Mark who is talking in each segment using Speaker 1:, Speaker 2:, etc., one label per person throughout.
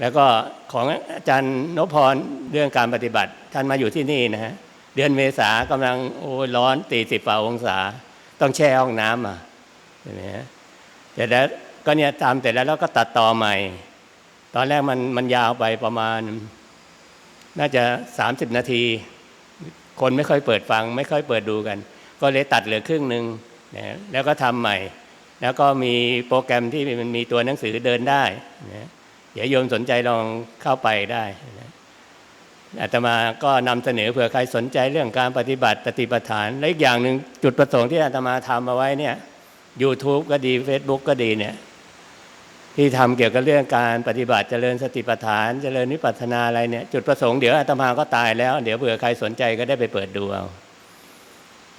Speaker 1: แล้วก็ของอาจารย์นพพรเรื่องการปฏิบัติ ท่านมาอยู่ที่นี่นะฮะเดือนเมษากำลังโอ้ร้อนตีสิบฝ่าองศา ต้องแช่ห้องน้ำอะเห็นไหมฮะแต่แล้วก็เนี่ยตามแต่แล้วแล้วก็ตัดต่อใหม่ ตอนแรกมันมันยาวไปประมาณ น่าจะ30นาที คนไม่ค่อยเปิดฟัง ไม่ค่อยเปิดดูกัน ก็เลยตัดเหลือครึ่งหนึ่งนะแล้วก็ทำใหม่ แล้วก็มีโปรแกรมที่มันมีตัวหนังสือเดินได้นะ เดี๋ยวโยมสนใจลองเข้าไปได้อาตมาก็นำเสนอเผื่อใครสนใจเรื่องการปฏิบัติปฏิปทานและอีกอย่างหนึ่งจุดประสงค์ที่อาตมาทำเอาไว้เนี่ย YouTube ก็ดี Facebook ก็ดีเนี่ย ที่ทำเกี่ยวกับเรื่องการปฏิบัติเจริญสติปัฏฐานเจริญวิปัสนาอะไรเนี่ยจุดประสงค์เดี๋ยวอาตมาก็ตายแล้ว เดี๋ยวเผื่อใครสนใจก็ได้ไปเปิดดูเอา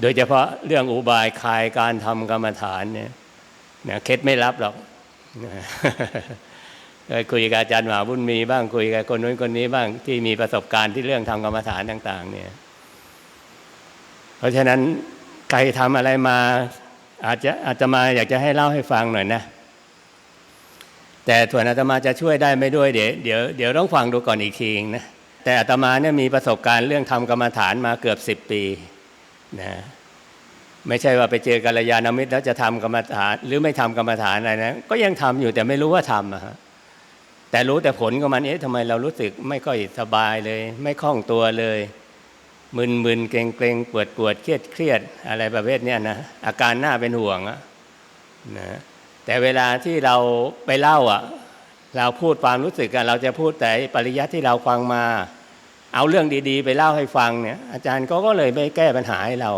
Speaker 1: โดยเฉพาะเรื่องอุบายคลายการทำกรรมฐานเนี่ยนะเคล็ดไม่รับหรอก คุยกับอาจารย์หมาบุญมีบ้างคุยกับคนนู้นคนนี้บ้างที่มีประสบการณ์ที่เรื่องทำกรรมฐานต่าง ๆ เนี่ย เพราะฉะนั้นใครทำอะไรมาอาจจะอาจจะมาอยากจะให้เล่าให้ฟังหน่อยนะแต่ส่วนอาตมาจะช่วยได้ไม่ด้วยเดี๋ยวเดี๋ยวเดี๋ยวต้องฟังดูก่อนอีกทีนะแต่อาตมาเนี่ยมีประสบการณ์เรื่องทำกรรมฐานมาเกือบสิบปีนะไม่ใช่ว่าไปเจอกัลยาณมิตรแล้วจะทำกรรมฐาน หรือไม่ทำกรรมฐานอะไรนะก็ยังทำอยู่แต่ไม่รู้ว่าทำอะฮะ แต่รู้แต่ผลของมันเอ๊ะทำไมเรารู้สึกไม่ค่อยสบายเลย ไม่คล่องตัวเลย มึนมึนเกรงเกรงปวดปวดเครียดเครียดอะไรประเภทเนี้ยนะอาการหน่าเป็นห่วงอะนะแต่เวลาที่เราไปเล่าอะ เราพูดความรู้สึกกัน เราจะพูดแต่ปริยัติที่เราฟังมา เอาเรื่องดีๆ ไปเล่าให้ฟังเนี่ยอาจารย์ก็ก็เลยไม่แก้ปัญหาให้เรา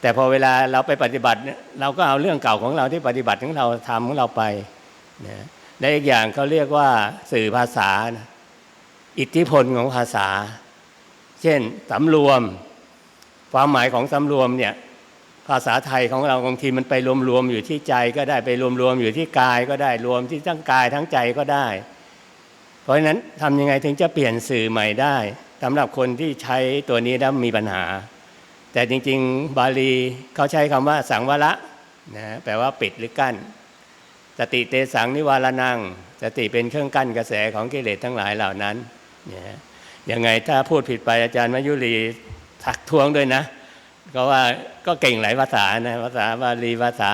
Speaker 1: แต่พอเวลาเราไปปฏิบัติเนี่ยเราก็เอาเรื่องเก่าของเราที่ปฏิบัติของเราทำของเราไปนะ และอีกอย่างเขาเรียกว่าสื่อภาษานะอิทธิพลของภาษา เช่นสำรวม ความหมายของสำรวมเนี่ยภาษาไทยของเราบางทีมันไปรวมๆอยู่ที่ใจก็ได้ไปรวมๆอยู่ที่กายก็ได้รวมที่ทั้งกายทั้งใจก็ได้ เพราะฉะนั้นทำยังไงถึงจะเปลี่ยนสื่อใหม่ได้สำหรับคนที่ใช้ตัวนี้แล้วมีปัญหา แต่จริง ๆ บาลีเขาใช้คำว่าสังวระนะแปลว่าปิดหรือกั้น สติเตสังนิวารนัง สติเป็นเครื่องกั้นกระแสของกิเลสทั้งหลายเหล่านั้นนะยังไงถ้าพูดผิดไปอาจารย์มายุรีทักท้วงด้วยนะ ก็ว่าก็เก่งหลายภาษานะภาษาบาลีภาษา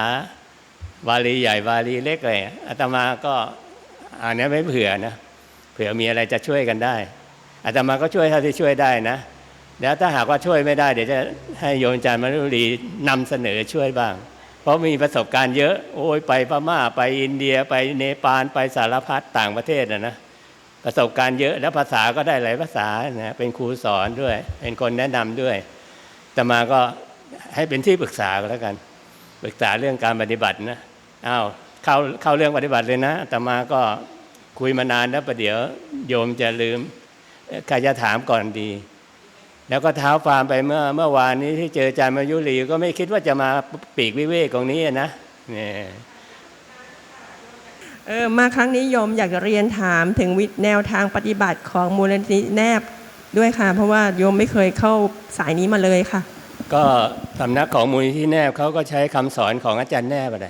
Speaker 1: บาลีใหญ่บาลีเล็กเลยอาตมาก็อ่านนี้ไม่เผื่อนะเผื่อมีอะไรจะช่วยกันได้อาตมาก็ช่วยเท่าที่ช่วยได้นะแล้วถ้าหากว่าช่วยไม่ได้ เดี๋ยวจะให้โยมอาจารย์มารุรีนำเสนอช่วยบ้าง เพราะมีประสบการณ์เยอะ โอ้ยไปพม่าไปอินเดียไปเนปาลไปสารพัดต่างประเทศนะนะประสบการณ์เยอะแล้วภาษาก็ได้หลายภาษานะเป็นครูสอนด้วย เป็นคนแนะนำด้วยแต่มาก็ให้เป็นที่ปรึกษาก็แล้วกัน ปรึกษาเรื่องการปฏิบัตินะอ้าวเข้าเข้าเรื่องปฏิบัติเลยนะแต่มาก็คุยมานานแล้วประเดี๋ยวโยมจะลืมใครจะถามก่อนดี แล้วก็เท้าฟามไปเมื่อเมื่อวานนี้ที่เจออาจารย์มายุรีก็ไม่คิดว่าจะมาปีกวิเวกตรงนี้นะเนี่ย
Speaker 2: เออมาครั้งนี้โยมอยากจะเรียนถามถึงวิแนวทางปฏิบัติของมูลนิธิแนบด้วยค่ะ เพราะว่าโยมไม่เคยเข้าสายนี้มาเลยค่ะ
Speaker 1: ก็สำนักของมูลนิธิแนบเขาก็ใช้คำสอนของอาจารย์แนบอะไร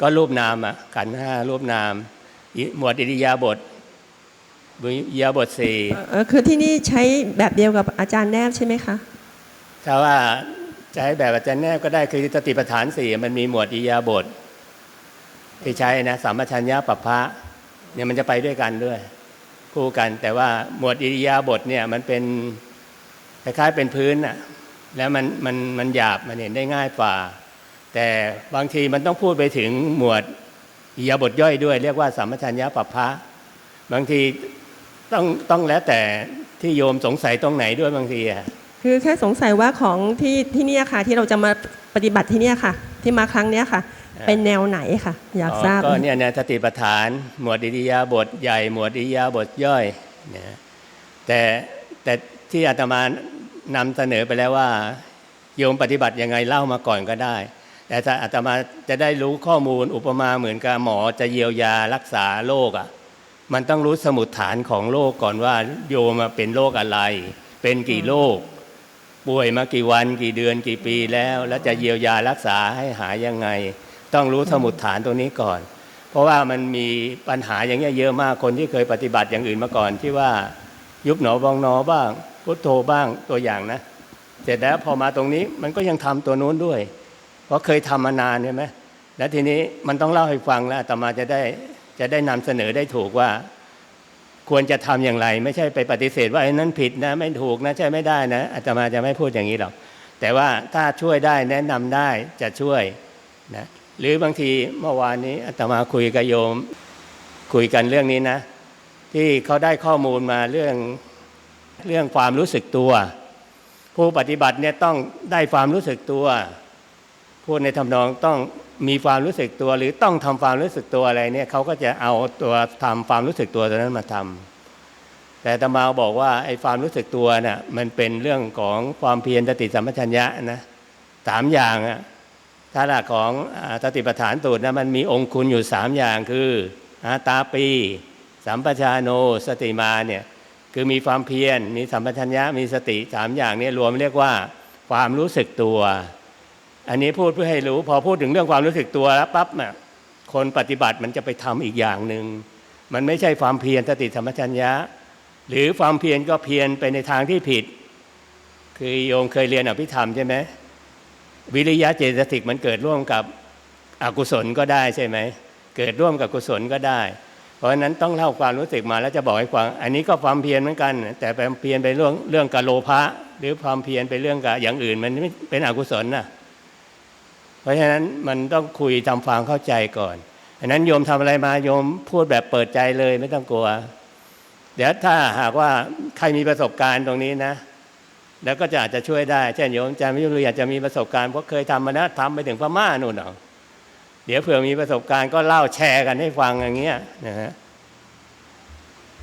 Speaker 1: ก็รูปนามอะขันธ์ห้ารูปนามอิหมวดอิริยาบถ อิริยาบถสี่
Speaker 2: เออคือที่นี่ใช้แบบเดียวกับอาจารย์แนบใช่ไหมคะ
Speaker 1: ถ้าว่าจะให้แบบอาจารย์แนบก็ได้คือสติปัฏฐานสี่มันมีหมวดอิริยาบถที่ใช้นะสัมปชัญญะปัปพะเนี่ยมันจะไปด้วยกันด้วย คู่กัน แต่ว่าหมวดอิริยาบถเนี่ยมันเป็นคล้ายๆเป็นพื้นน่ะแล้วมันมันมันหยาบมันเห็นได้ง่ายกว่า แต่บางทีมันต้องพูดไปถึงหมวดอิริยาบถย่อยด้วย เรียกว่าสัมปชัญญะปัปพะบางที ต้องต้องแล้วแต่ที่โยมสงสัยตรงไหนด้วยบางทีอะ
Speaker 2: คือแค่สงสัยว่าของที่ที่เนี่ยค่ะ ที่เราจะมาปฏิบัติที่เนี่ยค่ะ ที่มาครั้งเนี้ยค่ะ เป็นแนวไหนค่ะ อยากทราบ
Speaker 1: ก็เนี่ยนะสติปัฏฐาน หมวดอิริยาบถใหญ่ หมวดอิริยาบถย่อยนะแต่แต่ที่อาตมานำเสนอไปแล้วว่า โยมปฏิบัติยังไงเล่ามาก่อนก็ได้ แต่ถ้าอาตมาจะได้รู้ข้อมูลอุปมาเหมือนกับหมอจะเยียวยารักษาโรคอะ มันต้องรู้สมุดฐานของโรคก่อนว่า โยมอะเป็นโรคอะไร เป็นกี่โรคป่วยมากี่วันกี่เดือนกี่ปีแล้ว แล้วจะเยียวยารักษาให้หายยังไง ต้องรู้สมุดฐานตรงนี้ก่อน เพราะว่ามันมีปัญหาอย่างเงี้ยเยอะมากคนที่เคยปฏิบัติอย่างอื่นมาก่อนที่ว่ายุบหนอบองนอบ้างพุทโธบ้างตัวอย่างนะ เสร็จแล้วพอมาตรงนี้มันก็ยังทำตัวนู้นด้วย เพราะเคยทำมานานใช่ไหมแล้วทีนี้มันต้องเล่าให้ฟังแล้วอาตมาจะได้ จะได้นำเสนอได้ถูกว่าควรจะทำอย่างไร ไม่ใช่ไปปฏิเสธว่าไอ้นั้นผิดนะ ไม่ถูกนะใช่ไม่ได้นะอาตมาจะไม่พูดอย่างนี้หรอกแต่ว่าถ้าช่วยได้แนะนำได้จะช่วยนะหรือบางทีเมื่อวานนี้อาตมาคุยกับโยมคุยกันเรื่องนี้นะ ที่เขาได้ข้อมูลมาเรื่องเรื่องความรู้สึกตัว ผู้ปฏิบัติเนี่ยต้องได้ความรู้สึกตัวพูดในทำนองต้อง มีความรู้สึกตัวหรือต้องทำความรู้สึกตัวอะไรเนี่ยเขาก็จะเอาตัวทำความรู้สึกตัวตัวนั้นมาทำแต่ตมาบอกว่าไอ้ความรู้สึกตัวน่ะมันเป็นเรื่องของความเพียรสติสัมปชัญญะนะสามอย่างอะถ้าหลักของอ่าสติปัฏฐานสูตรนะมันมีองค์คุณอยู่สามอย่างคืออาตาปีสัมปชาโนสติมาเนี่ยคือมีความเพียรมีสัมปชัญญะมีสติสามอย่างเนี้รวมเรียกว่าความรู้สึกตัว อันนี้พูดเพื่อให้รู้ พอพูดถึงเรื่องความรู้สึกตัวแล้วปั๊บน่ะคนปฏิบัติมันจะไปทำอีกอย่างหนึ่งมันไม่ใช่ความเพียรสติสัมชัญญะ หรือความเพียรก็เพียรไปในทางที่ผิด คือโยมเคยเรียนอภิธรรมใช่ไหมวิริยะเจตสิกมันเกิดร่วมกับอกุศลก็ได้ใช่ไหมเกิดร่วมกับกุศลก็ได้ เพราะฉะนั้นต้องเล่าความรู้สึกมาแล้วจะบอกให้ฟังอันนี้ก็ความเพียรเหมือนกัน แต่เป็นเพียรไปเรื่องเรื่องกับโลภะหรือความเพียรไปเรื่องกับอย่างอื่น มันไม่เป็นอกุศลน่ะ เพราะฉะนั้นมันต้องคุยทำความเข้าใจก่อนอันนั้นโยมทำอะไรมาโยมพูดแบบเปิดใจเลยไม่ต้องกลัว เดี๋ยวถ้าหากว่าใครมีประสบการณ์ตรงนี้นะ แล้วก็จะอาจจะช่วยได้เช่นโยมอาจารย์วิรุยอาจจะมีประสบการณ์เพราะเคยทำมานะทำไปถึงพม่านู่นเนาะเดี๋ยวเผื่อมีประสบการณ์ก็เล่าแชร์กันให้ฟังอย่างเงี้ยนะฮะ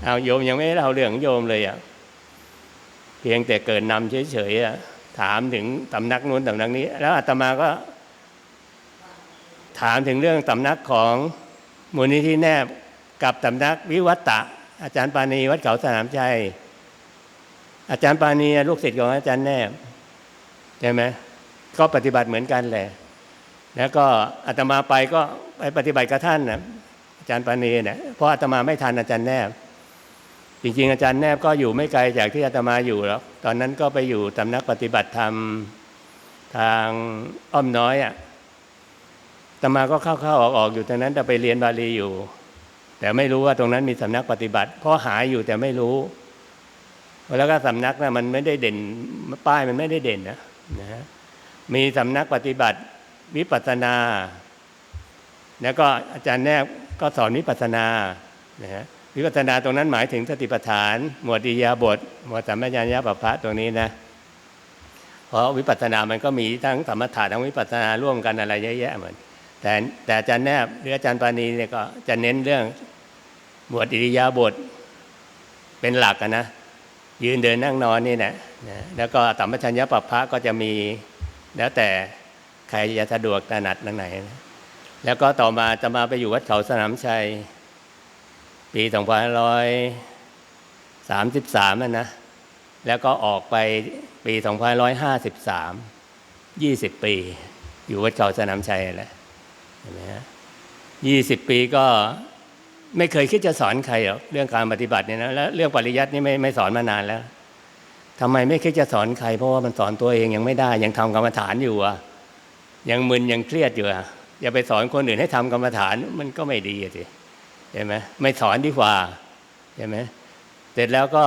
Speaker 1: เอาโยมยังไม่เล่าเรื่องของโยมเลยอะเพียงแต่เกิดนำเฉยๆอะถามถึงตำนักนู้นตำนักนี้ แล้วอาตมาก็ ถามถึงเรื่องตำนักของมูลนิธิแนบกับตำนักวิวัตตะ อาจารย์ปานีวัดเขาสนามชัยอาจารย์ปานีลูกศิษย์ของอาจารย์แนบใช่ไหมก็ปฏิบัติเหมือนกันแหละ แล้วก็อาตมาไปก็ไปปฏิบัติกับท่านนะอาจารย์ปานีเนี่ยเพราะอาตมาไม่ทันอาจารย์แนบ จริง ๆ อาจารย์แนบก็อยู่ไม่ไกลจากที่อาตมาอยู่แล้วตอนนั้นก็ไปอยู่ตำนักปฏิบัติธรรมทางอ้อมน้อยอะ ตมาก็เข้าๆออกๆอยู่ตรงนั้นแต่ไปเรียนบาลีอยู่ แต่ไม่รู้ว่าตรงนั้นมีสำนักปฏิบัติเพราะหาอยู่แต่ไม่รู้ แล้วก็สำนักนะมันไม่ได้เด่นป้ายมันไม่ได้เด่นนะนะฮะมีสำนักปฏิบัติวิปัสสนา แล้วก็อาจารย์แนบก็สอนวิปัสสนานะฮะวิปัสสนาตรงนั้นหมายถึงสติปัฏฐาน หมวดอิยาบท หมวดสัมปชัญญะปภะตรงนี้นะเพราะวิปัสสนามันก็มีทั้งสมถะทั้งวิปัสสนาร่วมกันอะไรเยอะแยะเหมือน แต่แต่อาจารย์แนบหรืออาจารย์ปานีเนี่ยก็จะเน้นเรื่องหมวดอิริยาบถเป็นหลักนะยืนเดินนั่งนอนนี่แหละแล้วก็สัมปชัญญะปัปพะก็จะมีแล้วแต่ใครจะสะดวกถนัดทางไหน แล้วก็ต่อมาจะมาไปอยู่วัดเขาสนามชัย ปีสองพันร้อยสามสิบสามนะ แล้วก็ออกไปปีสองพันร้อยห้าสิบสามยี่สิบปี อยู่วัดเขาสนามชัยแหละ เห็นไหมฮะยี่สิบปีก็ไม่เคยคิดจะสอนใครหรอกเรื่องการปฏิบัติเนี่ยนะแล้วเรื่องปริยัตินี่ไม่ไม่สอนมานานแล้วทำไมไม่คิดจะสอนใคร เพราะว่ามันสอนตัวเองยังไม่ได้ ยังทำกรรมฐานอยู่อะยังมึนยังเครียดอยู่อะอย่าไปสอนคนอื่นให้ทำกรรมฐานมันก็ไม่ดีสิใช่ไหมไม่สอนดีกว่าใช่ไหมเสร็จแล้วก็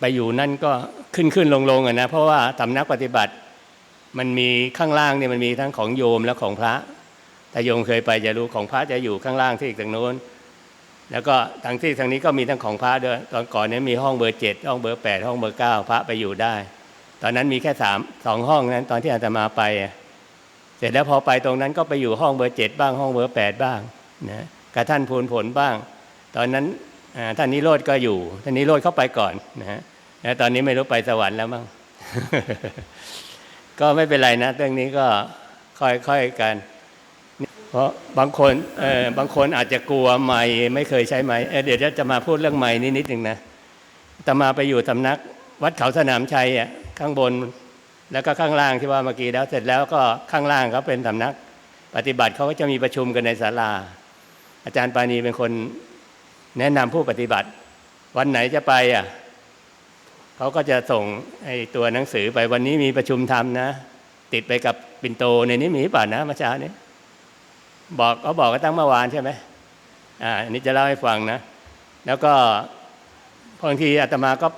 Speaker 1: ไปอยู่นั่นก็ขึ้นขึ้นลงลงอะนะเพราะว่าสำนักปฏิบัติมันมีข้างล่างเนี่ยมันมีทั้งของโยมและของพระ แต่โยมเคยไปจะรู้ของพระจะอยู่ข้างล่างที่อีกทางโน้น แล้วก็ทางที่ทางนี้ก็มีทั้งของพระด้วย ตอนก่อนนี้มีห้องเบอร์เจ็ดห้องเบอร์แปดห้องเบอร์เก้าพระไปอยู่ได้ ตอนนั้นมีแค่สามสองห้องนั้น ตอนที่อาตมาไป เสร็จแล้วพอไปตรงนั้นก็ไปอยู่ห้องเบอร์เจ็ดบ้างห้องเบอร์แปดบ้างนะกับท่านพูนผลบ้าง ตอนนั้นท่านนิโรธก็อยู่ท่านนิโรธเข้าไปก่อนนะฮะแล้วตอนนี้ไม่รู้ไปสวรรค์แล้วมั้งก็ไม่เป็นไรนะเรื่องนี้ก็ค่อยๆกัน เพราะบางคนเออบางคนอาจจะกลัวไม้ไม่เคยใช้ไม้เอ่เดี๋ยวจะมาพูดเรื่องไม้นิดนิดหนึ่งนะตมาไปอยู่สำนัก วัดเขาสนามชัยอะข้างบนแล้วก็ข้างล่างที่ว่าเมื่อกี้แล้วเสร็จแล้วก็ข้างล่างเขาเป็นสำนัก ปฏิบัติเขาก็จะมีประชุมกันในศาลา อาจารย์ปานีเป็นคนแนะนำผู้ปฏิบัติ วันไหนจะไปอะเขาก็จะส่งไอ้ตัวหนังสือไปวันนี้มีประชุมธรรมนะ ติดไปกับปินโตในนี้มีป่ะนะมื่อเช้านี้ บอกเขาบอกกันตั้งเมื่อวานใช่ไหมอ่าอันนี้จะเล่าให้ฟังนะ แล้วก็บางทีอาตมาก็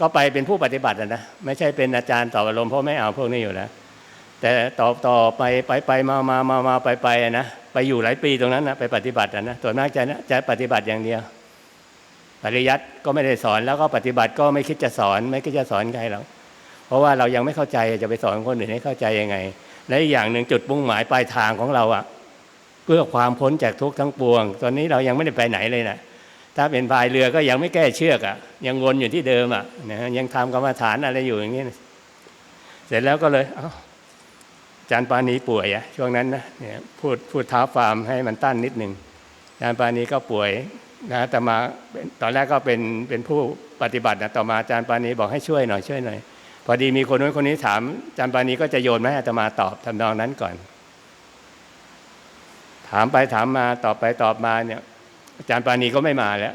Speaker 1: ก็ไปเป็นผู้ปฏิบัตินะไม่ใช่เป็นอาจารย์ต่ออารมณ์เพราะไม่เอาพวกนี้อยู่แล้วแต่ต่อต่อไปไปไปมามามามาไปไปนะไปอยู่หลายปีตรงนั้นนะไปปฏิบัตินะส่วนมากจะจะปฏิบัติอย่างเดียว ปริยัติก็ไม่ได้สอนแล้วก็ปฏิบัติก็ไม่คิดจะสอน ไม่คิดจะสอนใครหรอกเพราะว่าเรายังไม่เข้าใจจะไปสอนคนอื่นให้เข้าใจยังไงและอีกอย่างหนึ่งจุดมุ่งหมายปลายทางของเราอะเพื่อความพ้นจากทุกข์ทั้งปวง ตอนนี้เรายังไม่ได้ไปไหนเลยนะถ้าเป็นพายเรือก็ยังไม่แก้เชือกอะยังวนอยู่ที่เดิมอะนะยังทำกรรมฐานอะไรอยู่อย่างนี้นะเสร็จแล้วก็เลยเอาอาจารย์ปานีป่วยอะช่วงนั้นนะเนี่ยพูดพูดท้าฟาร์มให้มันตั้นนิดหนึ่งอาจารย์ปานีก็ป่วยนะแต่มาตอนแรกก็เป็นเป็นผู้ปฏิบัตินะต่อมาอาจารย์ปานีบอกให้ช่วยหน่อยช่วยหน่อยพอดีมีคนนู้นคนนี้ถามอาจารย์ปานีก็จะโยนมาให้อาตมาตอบทำนองนั้นก่อน ถามไปถามมาตอบไปตอบมาเนี่ยอาจารย์ปานีก็ไม่มาแล้ว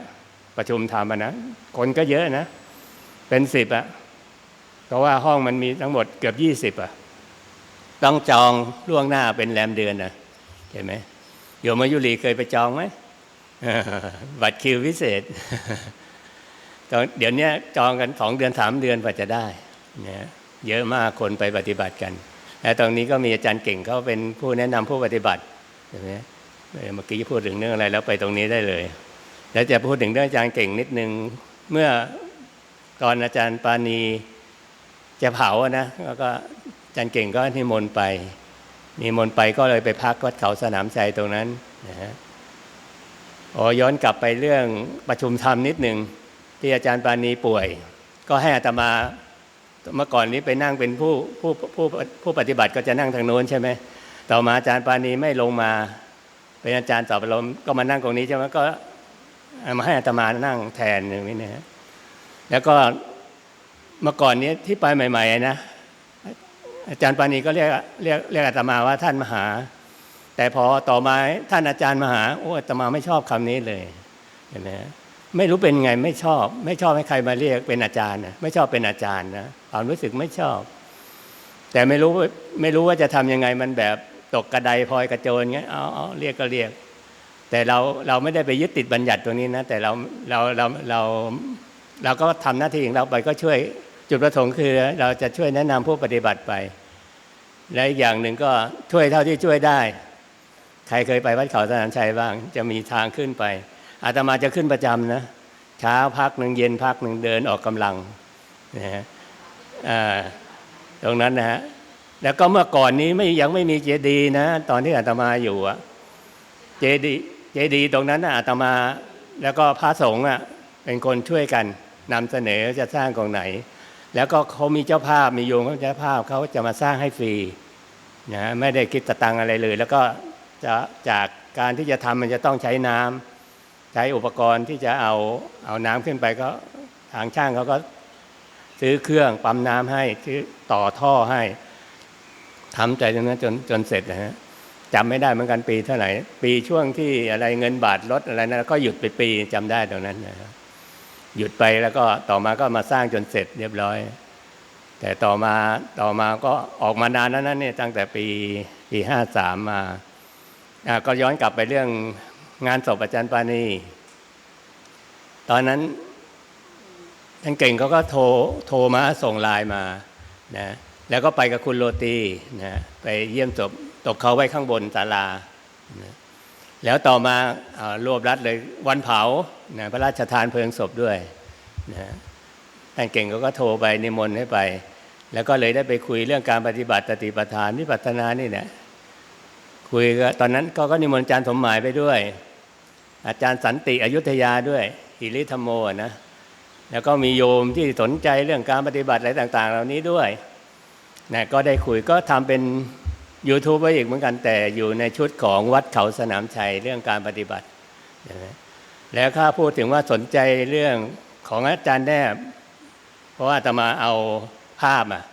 Speaker 1: ประชุมทำอะนะ คนก็เยอะนะ เป็นสิบอะเพราะว่าห้องมันมีทั้งหมดเกือบยี่สิบอะต้องจองล่วงหน้าเป็นแรมเดือนนะเห็นไหมโยมมายุรีเคยไปจองไหมบัตรคิวพิเศษตอนเดี๋ยวนี้จองกันสองเดือนสามเดือนกว่าจะได้เนะเยอะมากคนไปปฏิบัติกัน และตรงนี้ก็มีอาจารย์เก่งเขาเป็นผู้แนะนำผู้ปฏิบัติ เห็นไหมเมื่อกี้พูดถึงเรื่องอะไรแล้วไปตรงนี้ได้เลย แล้วจะพูดถึงเรื่องอาจารย์เก่งนิดนึง เมื่อตอนอาจารย์ปานีจะเผานะแล้วก็อาจารย์เก่งก็นิมนต์ไปนิมนต์ไปก็เลยไปพักวัดเขาสนามชัยตรงนั้นนะฮะโอ้ย้อนกลับไปเรื่องประชุมธรรมนิดหนึ่งที่อาจารย์ปานีป่วย ก็ให้อาตมาเมื่อก่อนนี้ไปนั่งเป็นผู้ผู้ผู้ผู้ปฏิบัติก็จะนั่งทางโน้นใช่ไหม ต่อมาอาจารย์ปานีไม่ลงมาเป็นอาจารย์สอบอารมก็มานั่งตรงนี้ใช่ไหมก็มาให้อาตมานั่งแทนอย่างนี้นะฮะแล้วก็เมื่อก่อนนี้ที่ไปใหม่ๆนะอาจารย์ปานีก็เรียกเรียกเรียกอาตมาว่าท่านมหา แต่พอต่อมาท่านอาจารย์มหาโอ้อาตมาไม่ชอบคำนี้เลยเห็นไหมฮะไม่รู้เป็นไงไม่ชอบ ไม่ชอบให้ใครมาเรียกเป็นอาจารย์นะไม่ชอบเป็นอาจารย์นะความรู้สึกไม่ชอบ แต่ไม่รู้ไม่รู้ว่าจะทำยังไงมันแบบ ตกกระไดพลอยกระโจนเงี้ยเอาเอาเรียกก็เรียก แต่เราเราไม่ได้ไปยึดติดบัญญัติตรงนี้นะ แต่เราเราเราเราเราก็ทำหน้าที่ของเราไปก็ช่วยจุดประสงค์คือ เราจะช่วยแนะนำผู้ปฏิบัติไป และอีกอย่างหนึ่งก็ช่วยเท่าที่ช่วยได้ ใครเคยไปวัดเขาสนามชัยบ้าง จะมีทางขึ้นไป อาตมาจะขึ้นประจำนะเช้าพักหนึ่งเย็นพักหนึ่งเดินออกกำลังนะฮะอ่าตรงนั้นนะฮะ แล้วก็เมื่อก่อนนี้ไม่ยังไม่มีเจดีนะ ตอนที่อาตมาอยู่อะเจดีเจดีตรงนั้นอาตมาแล้วก็พระสงฆ์อะเป็นคนช่วยกันนำเสนอจะสร้างตรงไหน แล้วก็เขามีเจ้าภาพมีโยมเขาเจ้าภาพเขาจะมาสร้างให้ฟรีนะไม่ได้คิดตะตังอะไรเลย แล้วก็จะจากการที่จะทำมันจะต้องใช้น้ำใช้อุปกรณ์ที่จะเอาเอาน้ำขึ้นไปก็ทางช่างเขาก็ซื้อเครื่องปั๊มน้ำให้ซื้อต่อท่อให้ ทำใจตรงนั้นจนจนเสร็จนะฮะจำไม่ได้เหมือนกันปีเท่าไหร่ปีช่วงที่อะไรเงินบาทลดอะไรนะก็หยุดไปปีจำได้ตรงนั้นนะครับหยุดไปแล้วก็ต่อมาก็มาสร้างจนเสร็จเรียบร้อย แต่ต่อมาต่อมาก็ออกมานานแล้วนั้นเนี่ยตั้งแต่ปีปีห้าสามมาอะก็ย้อนกลับไปเรื่องงานศพอาจารย์ปานีตอนนั้นท่านเก่งเขาก็โทรโทรมาส่งไลน์มานะ แล้วก็ไปกับคุณโรตีนะไปเยี่ยมศพตกเขาไว้ข้างบนศาลานะแล้วต่อมาอ่ารวบรัดเลยวันเผานะพระราชทานเพลิงศพด้วยนะท่านเก่งเขาก็โทรไปนิมนต์ให้ไป แล้วก็เลยได้ไปคุยเรื่องการปฏิบัติสติปัฏฐานวิปัสสนานี่แหละคุยก็ตอนนั้นก็ก็นิมนต์อาจารย์สมหมายไปด้วย อาจารย์สันติอยุธยาด้วยหิริธรรมโมนะแล้วก็มีโยมที่สนใจเรื่องการปฏิบัติอะไรต่าง ๆ เหล่านี้ด้วย นะก็ได้คุยก็ทำเป็น YouTube ไว้อีกเหมือนกันแต่อยู่ในชุดของวัดเขาสนามชัยเรื่องการปฏิบัตินะแล้วข้าพูดถึงว่าสนใจเรื่องของอาจารย์แนบ เพราะว่าอาตมาเอาภาพอะ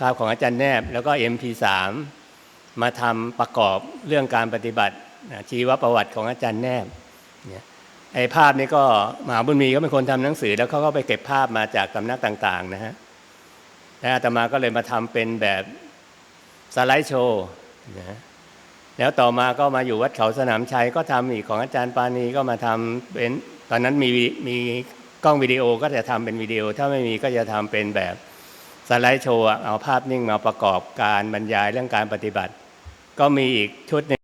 Speaker 1: ภาพของอาจารย์แนบ แล้วก็ MP3 มาทำประกอบเรื่องการปฏิบัติชีวประวัติของอาจารย์แนบไอ้ภาพนี้ก็มหาบุญมีก็เป็นคนทำหนังสือ แล้วเขาก็ไปเก็บภาพมาจากสำนักต่าง ๆ นะฮะ แล้วอาตมาก็เลยมาทำเป็นแบบสไลด์โชว์นะแล้วต่อมาก็มาอยู่วัดเขาสนามชัยก็ทำอีกของอาจารย์ปานีก็มาทำเป็นตอนนั้นมีมีกล้องวิดีโอก็จะทำเป็นวิดีโอ ถ้าไม่มีก็จะทำเป็นแบบสไลด์โชว์เอาภาพนิ่งมาประกอบการบรรยายเรื่องการปฏิบัติ ก็มีอีกชุดหนึ่ง